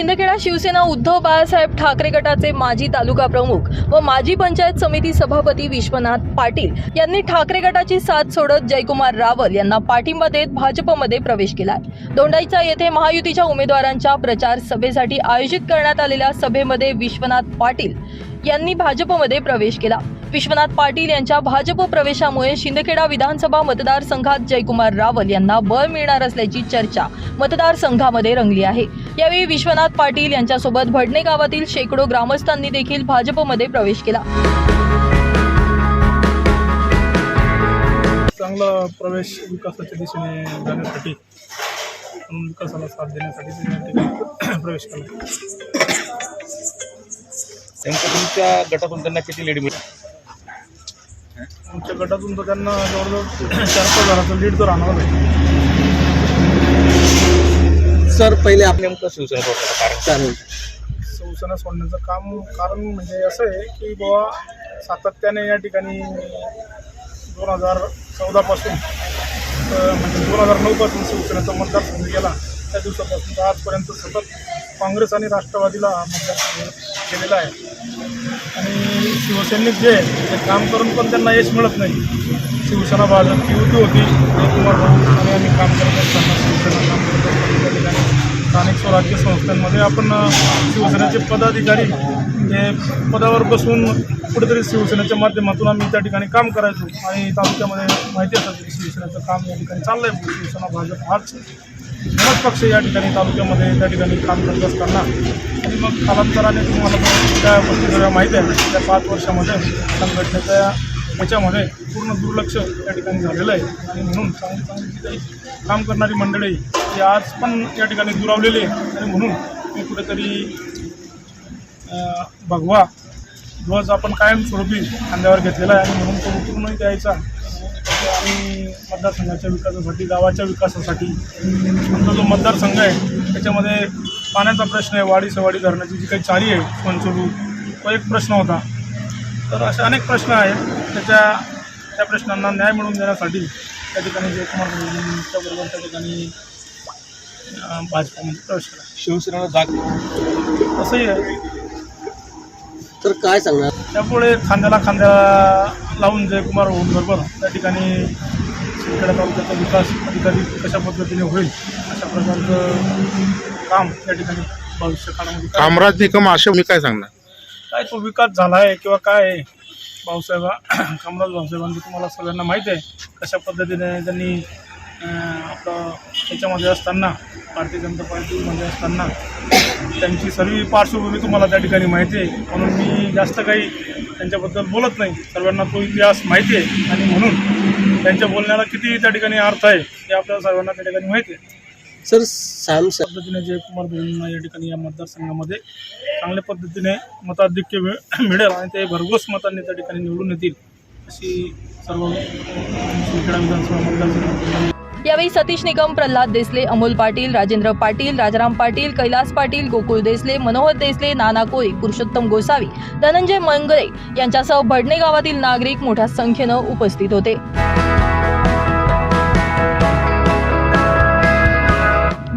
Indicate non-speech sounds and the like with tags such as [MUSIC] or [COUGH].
शिंदखेडा शिवसेना उद्धव बाळासाहेब ठाकरे गटाचे माजी तालुका प्रमुख व माजी पंचायत समिती सभापती विश्वनाथ पाटील यांनी ठाकरे गटाची साथ सोडत जयकुमार रावल यांना पाठिंबा देत भाजपमध्ये प्रवेश केलाय दोंडाईचा येथे महायुतीच्या उमेदवारांच्या प्रचार सभेसाठी आयोजित करण्यात आलेल्या सभेमध्ये विश्वनाथ पाटील यांनी भाजपमध्ये प्रवेश केला. विश्वनाथ पाटील यांच्या भाजप प्रवेशामुळे शिंदखेडा विधानसभा मतदारसंघात जयकुमार रावल यांना बळ मिळणार असल्याची चर्चा मतदारसंघामध्ये रंगली आहे. यावेळी विश्वनाथ पाटील यांच्यासोबत भडणे गावातील शेकडो ग्रामस्थांनी देखील भाजपमध्ये प्रवेश केला. चांगला प्रवेश विकासाच्या दिशेने जाण्यासाठी म्हणून विकासाला साथ देण्यासाठी ते या ठिकाणी प्रवेश केला. नेमकं तुमच्या गटातून त्यांना किती लीड मिळेल? आमच्या गटातून तर त्यांना जवळजवळ चार पाच हजाराचं लीड तर राहणार आहे सर पहिले आप नेमकं शिवसेना सोडण्याचं कारण? चालेल शिवसेना सोडण्याचं काम कारण म्हणजे असं आहे की बाबा सातत्याने या ठिकाणी दोन हजार चौदापासून म्हणजे दोन हजार नऊपासून शिवसेनेचा मतदारसंघ गेला. त्या दिवसापासून तर आजपर्यंत सतत काँग्रेस आणि राष्ट्रवादीला मतदारसंघ केलेला आहे. आणि शिवसैनिक जे आहे ते काम करून पण त्यांना यश मिळत नाही. शिवसेना भाजपची युती होती जयकुमार भाऊ आणि आम्ही काम करत असताना शिवसेना काम करत असताना त्या ठिकाणी स्थानिक स्वराज्य संस्थांमध्ये आपण शिवसेनेचे पदाधिकारी हे पदावर बसून कुठेतरी शिवसेनेच्या माध्यमातून आम्ही त्या ठिकाणी काम करायचो. आणि तालुक्यामध्ये माहिती असायचं की शिवसेनेचं काम या ठिकाणी चाललं आहे शिवसेना भाजप हाच दोनच पक्ष या ठिकाणी तालुक्यामध्ये त्या ठिकाणी काम करत असताना आणि मग कालांतराने तुम्हाला त्या गोष्टी सगळ्या माहीत आहे त्या पाच वर्षामध्ये संघटनेच्या याच्यामध्ये पूर्ण दुर्लक्ष या ठिकाणी झालेलं आहे. आणि म्हणून चांगली चांगली जी काही काम करणारी मंडळी ही आज पण या ठिकाणी दुरावलेली आहे. आणि म्हणून मी कुठेतरी भगवा ध्वज आपण कायमस्वरूपी खांद्यावर घेतलेला आहे. आणि म्हणून तो उतरूनही द्यायचा. आणि मतदारसंघाच्या विकासासाठी गावाच्या विकासासाठी आमचा जो मतदारसंघ आहे त्याच्यामध्ये पाण्याचा प्रश्न आहे वाडी सवाडी धरणाची जी काही चाली आहे पंचोलू तो एक प्रश्न होता. तर असे अनेक प्रश्न आहेत त्याच्या त्या प्रश्नांना न्याय मिळवून देण्यासाठी त्या ठिकाणी जयकुमार त्या ठिकाणी भाजपमध्ये प्रवेश केला. शिवसेनेला जाग असंही आहे. तर काय सांगणार? त्यामुळे खांद्याला खांद्या लावून जयकुमार होऊन बरोबर त्या ठिकाणी शिंदखेडा तालुक्याचा विकास अधिकारी कशा पद्धतीने होईल अशा प्रकारचं काम त्या ठिकाणी भविष्य काळामध्ये. कामराज निकम असे मी काय सांगणार? काय तो विकास झाला आहे किंवा काय आहे? भाऊसाहेब [CLEARS THROAT] कामराज भाऊसाहेबांचं तुम्हाला सगळ्यांना माहिती आहे. कशा पद्धतीने त्यांनी अं, आपलं त्याच्यामध्ये असताना भारतीय जनता पार्टीमध्ये असताना त्यांची सर्व पार्श्वभूमी तुम्हाला त्या ठिकाणी माहिती आहे. म्हणून मी जास्त काही त्यांच्याबद्दल बोलत नाही. सर्वांना तो इतिहास माहिती आहे. आणि म्हणून त्यांच्या बोलण्याला किती त्या ठिकाणी अर्थ आहे हे आपल्याला सर्वांना त्या ठिकाणी माहिती आहे. सर सॅम सर पद्धतीने जयकुमार भाऊंना या ठिकाणी या मतदारसंघामध्ये चांगल्या पद्धतीने मताधिक्य मिळ- मिळेल आणि ते भरघोस मतांनी त्या ठिकाणी निवडून येतील अशी सर्व शिंदखेडा विधानसभा मतदारसंघ यावेळी सतीश निकम प्रल्हाद देसले अमोल पाटील राजेंद्र पाटील राजाराम पाटील कैलास पाटील गोकुळ देसले मनोहर देसले नाना कोळी पुरुषोत्तम गोसावी धनंजय मंगळे यांच्यासह भडणे गावातील नागरिक मोठ्या संख्येनं उपस्थित होते.